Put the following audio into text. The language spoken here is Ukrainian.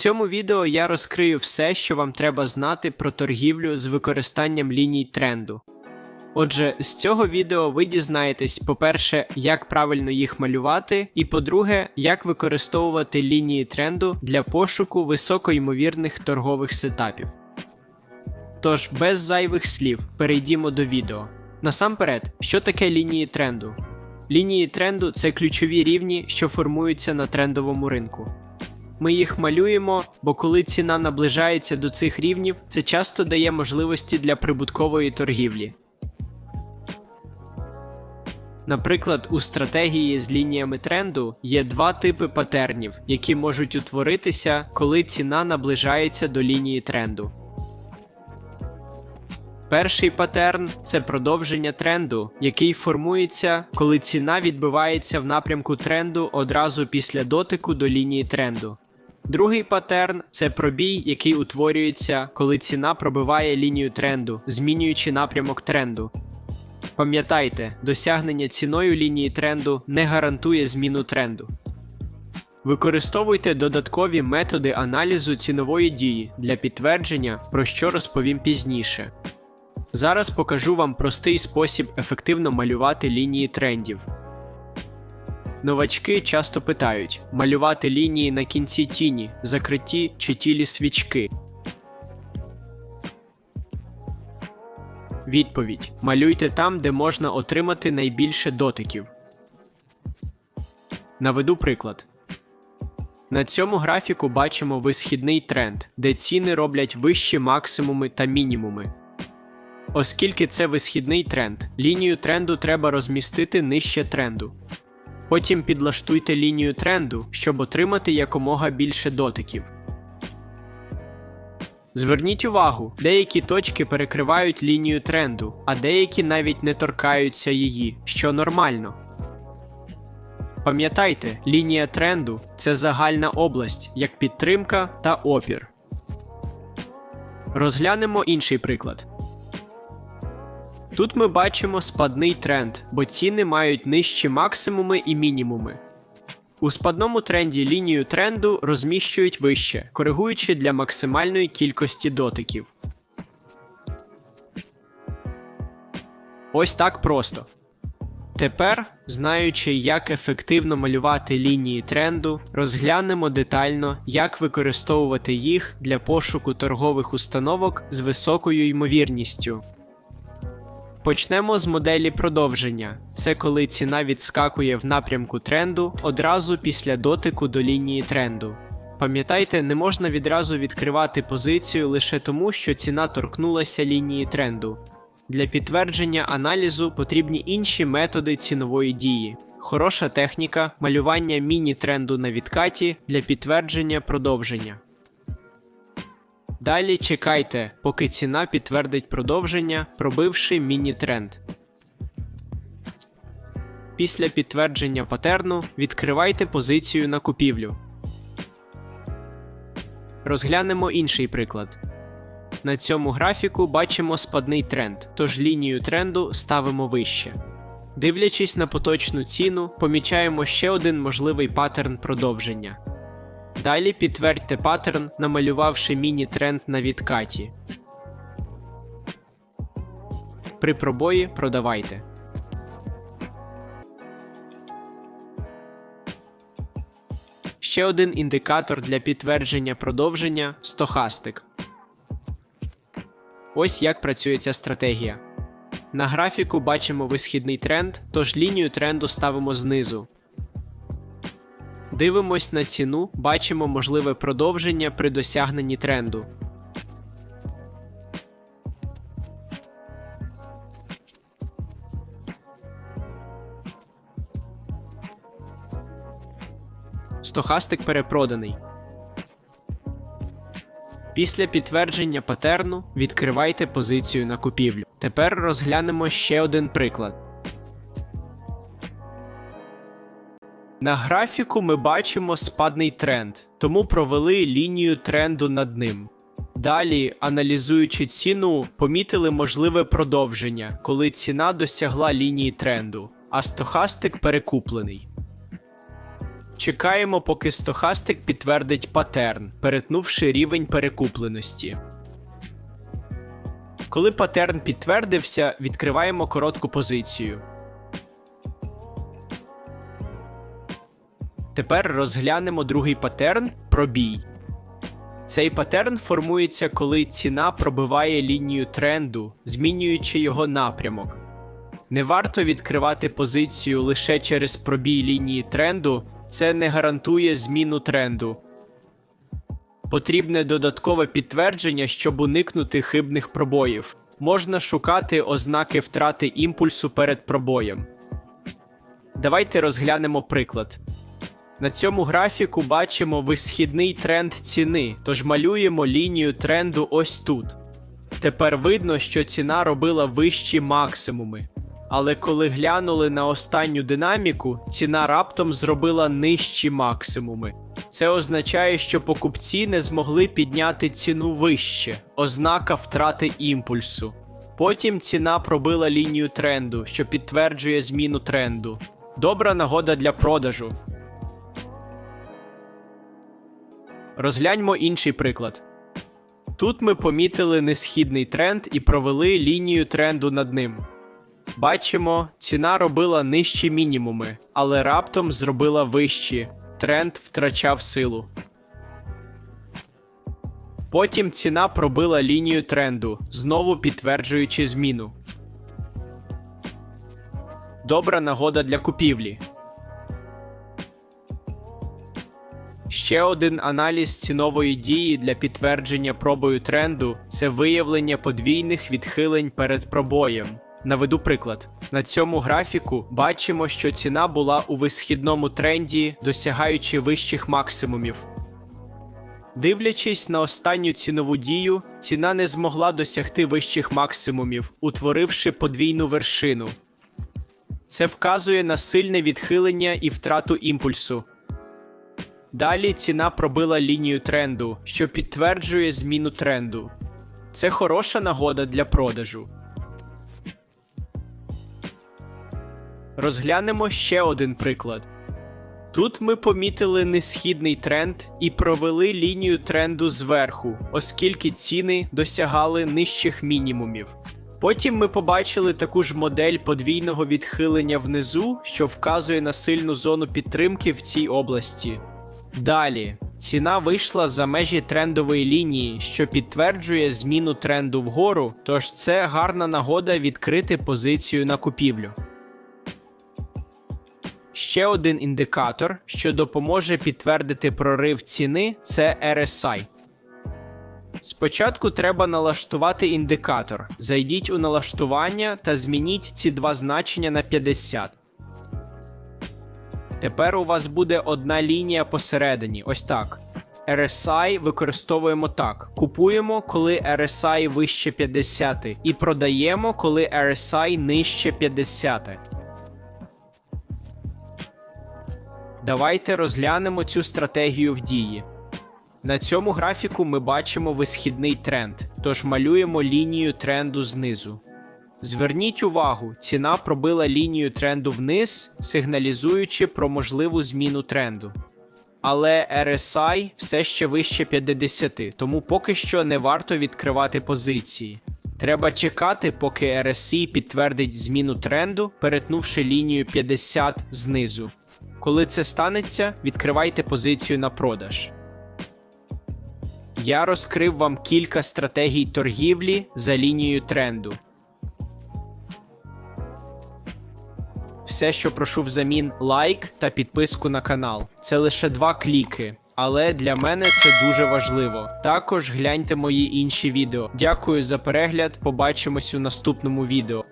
цьому відео я розкрию все, що вам треба знати про торгівлю з використанням ліній тренду. Отже, з цього відео ви дізнаєтесь, по-перше, як правильно їх малювати, і по-друге, як використовувати лінії тренду для пошуку високоймовірних торгових сетапів. Тож, без зайвих слів, перейдімо до відео. Насамперед, що таке лінії тренду? Лінії тренду це ключові рівні, що формуються на трендовому ринку. Ми їх малюємо, бо коли ціна наближається до цих рівнів, це часто дає можливості для прибуткової торгівлі. Наприклад, у стратегії з лініями тренду є два типи патернів, які можуть утворитися, коли ціна наближається до лінії тренду. Перший патерн це продовження тренду, який формується, коли ціна відбивається в напрямку тренду одразу після дотику до лінії тренду. Другий патерн це пробій, який утворюється, коли ціна пробиває лінію тренду, змінюючи напрямок тренду. Пам'ятайте, досягнення ціною лінії тренду не гарантує зміну тренду. Використовуйте додаткові методи аналізу цінової дії для підтвердження, про що розповім пізніше. Зараз покажу вам простий спосіб ефективно малювати лінії трендів. Новачки часто питають: малювати лінії на кінці тіні, закритті чи тілі свічки. Відповідь: малюйте там, де можна отримати найбільше дотиків. Наведу приклад. На цьому графіку бачимо висхідний тренд, де ціни роблять вищі максимуми та мінімуми. Оскільки це висхідний тренд, лінію тренду треба розмістити нижче тренду. Потім підлаштуйте лінію тренду, щоб отримати якомога більше дотиків. Зверніть увагу, деякі точки перекривають лінію тренду, а деякі навіть не торкаються її, що нормально. Пам'ятайте, лінія тренду це загальна область, як підтримка та опір. Розглянемо інший приклад. Тут ми бачимо спадний тренд, бо ціни мають нижчі максимуми і мінімуми. У спадному тренді лінію тренду розміщують вище, коригуючи для максимальної кількості дотиків. Ось так просто. Тепер, знаючи, як ефективно малювати лінії тренду, розглянемо детально, як використовувати їх для пошуку торгових установок з високою ймовірністю. Почнемо з моделі продовження. Це коли ціна відскакує в напрямку тренду одразу після дотику до лінії тренду. Пам'ятайте, не можна відразу відкривати позицію лише тому, що ціна торкнулася лінії тренду. Для підтвердження аналізу потрібні інші методи цінової дії. Хороша техніка малювання міні-тренду на відкаті для підтвердження продовження. Далі чекайте, поки ціна підтвердить продовження, пробивши міні-тренд. Після підтвердження патерну відкривайте позицію на купівлю. Розглянемо інший приклад. На цьому графіку бачимо спадний тренд, тож лінію тренду ставимо вище. Дивлячись на поточну ціну, помічаємо ще один можливий паттерн продовження. Далі підтвердьте паттерн, намалювавши міні-тренд на відкаті. При пробої продавайте. Ще один індикатор для підтвердження продовження стохастик. Ось як працює ця стратегія. На графіку бачимо висхідний тренд, тож лінію тренду ставимо знизу. Дивимось на ціну, бачимо можливе продовження при досягненні тренду. Стохастик перепроданий. Після підтвердження патерну відкривайте позицію на купівлю. Тепер розглянемо ще один приклад. На графіку ми бачимо спадний тренд, тому провели лінію тренду над ним. Далі, аналізуючи ціну, помітили можливе продовження, коли ціна досягла лінії тренду, а стохастик перекуплений. Чекаємо, поки стохастик підтвердить патерн, перетнувши рівень перекупленості. Коли патерн підтвердився, відкриваємо коротку позицію. Тепер розглянемо другий патерн пробій. Цей патерн формується, коли ціна пробиває лінію тренду, змінюючи його напрямок. Не варто відкривати позицію лише через пробій лінії тренду, це не гарантує зміну тренду. Потрібне додаткове підтвердження, щоб уникнути хибних пробоїв. Можна шукати ознаки втрати імпульсу перед пробоєм. Давайте розглянемо приклад. На цьому графіку бачимо висхідний тренд ціни, тож малюємо лінію тренду ось тут. Тепер видно, що ціна робила вищі максимуми. Але коли глянули на останню динаміку, ціна раптом зробила нижчі максимуми. Це означає, що покупці не змогли підняти ціну вище, ознака втрати імпульсу. Потім ціна пробила лінію тренду, що підтверджує зміну тренду. Добра нагода для продажу. Розгляньмо інший приклад. Тут ми помітили несхідний тренд і провели лінію тренду над ним. Бачимо, ціна робила нижчі мінімуми, але раптом зробила вищі. Тренд втрачав силу. Потім ціна пробила лінію тренду, знову підтверджуючи зміну. Добра нагода для купівлі. Ще один аналіз цінової дії для підтвердження пробою тренду це виявлення подвійних відхилень перед пробоєм. Наведу приклад. На цьому графіку бачимо, що ціна була у висхідному тренді, досягаючи вищих максимумів. Дивлячись на останню цінову дію, ціна не змогла досягти вищих максимумів, утворивши подвійну вершину. Це вказує на сильне відхилення і втрату імпульсу. Далі ціна пробила лінію тренду, що підтверджує зміну тренду. Це хороша нагода для продажу. Розглянемо ще один приклад. Тут ми помітили несхідний тренд і провели лінію тренду зверху, оскільки ціни досягали нижчих мінімумів. Потім ми побачили таку ж модель подвійного відхилення внизу, що вказує на сильну зону підтримки в цій області. Далі ціна вийшла за межі трендової лінії, що підтверджує зміну тренду вгору, тож це гарна нагода відкрити позицію на купівлю. Ще один індикатор, що допоможе підтвердити прорив ціни, це RSI. Спочатку треба налаштувати індикатор. Зайдіть у налаштування та змініть ці два значення на 50. Тепер у вас буде одна лінія посередині. Ось так. RSI використовуємо так: купуємо, коли RSI вище 50, і продаємо, коли RSI нижче 50. Давайте розглянемо цю стратегію в дії. На цьому графіку ми бачимо висхідний тренд, тож малюємо лінію тренду знизу. Зверніть увагу, ціна пробила лінію тренду вниз, сигналізуючи про можливу зміну тренду. Але RSI все ще вище 50, тому поки що не варто відкривати позиції. Треба чекати, поки RSI підтвердить зміну тренду, перетнувши лінію 50 знизу. Коли це станеться, відкривайте позицію на продаж. Я розкрив вам кілька стратегій торгівлі за лінією тренду. Все, що прошу взамін, лайк та підписку на канал. Це лише два кліки, але для мене це дуже важливо. Також гляньте мої інші відео. Дякую за перегляд. Побачимось у наступному відео.